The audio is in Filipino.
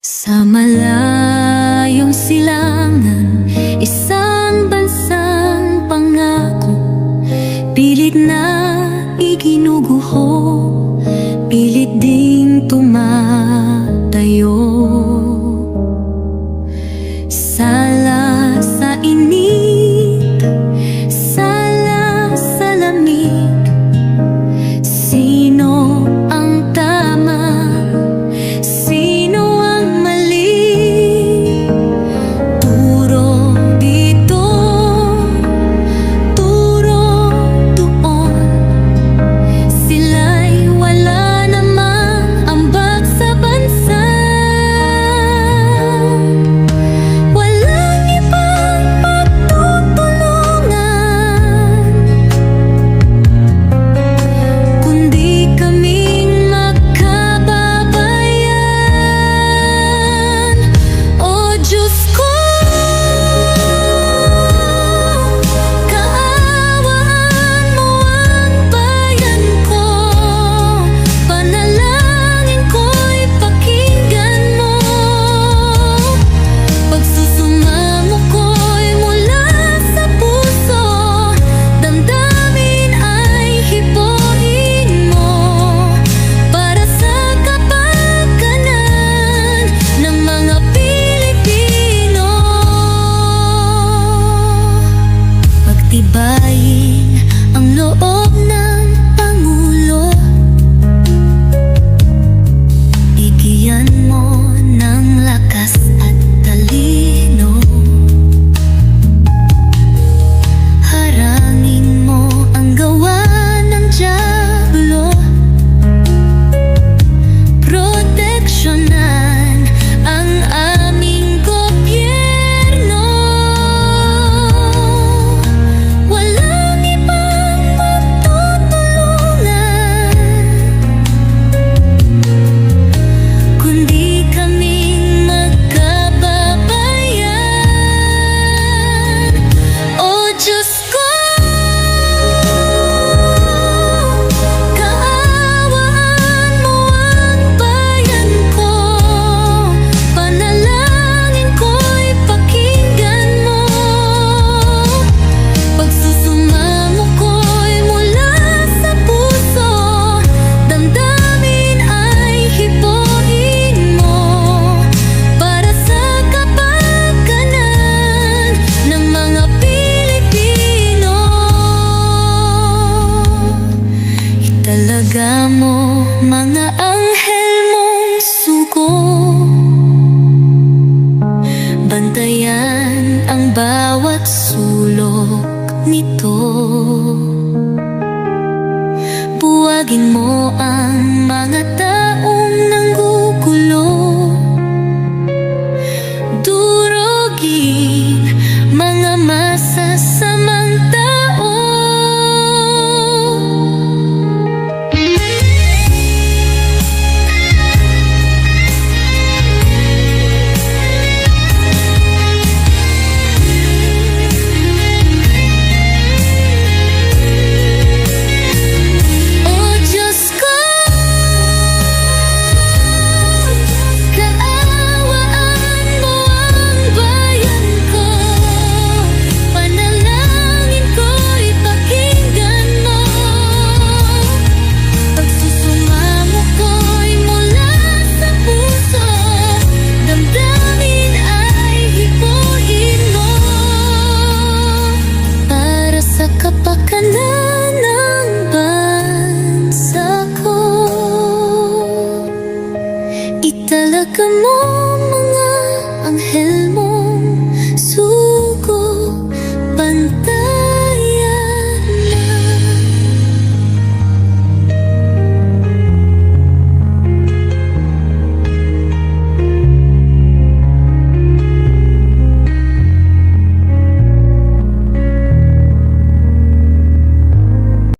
Sa malayong silangan, isang bansang pangako. Pilit na iginuguho, pilit ding tumakas Bantayan ang bawat sulok nito. Buwagin mo ang mga tao 可能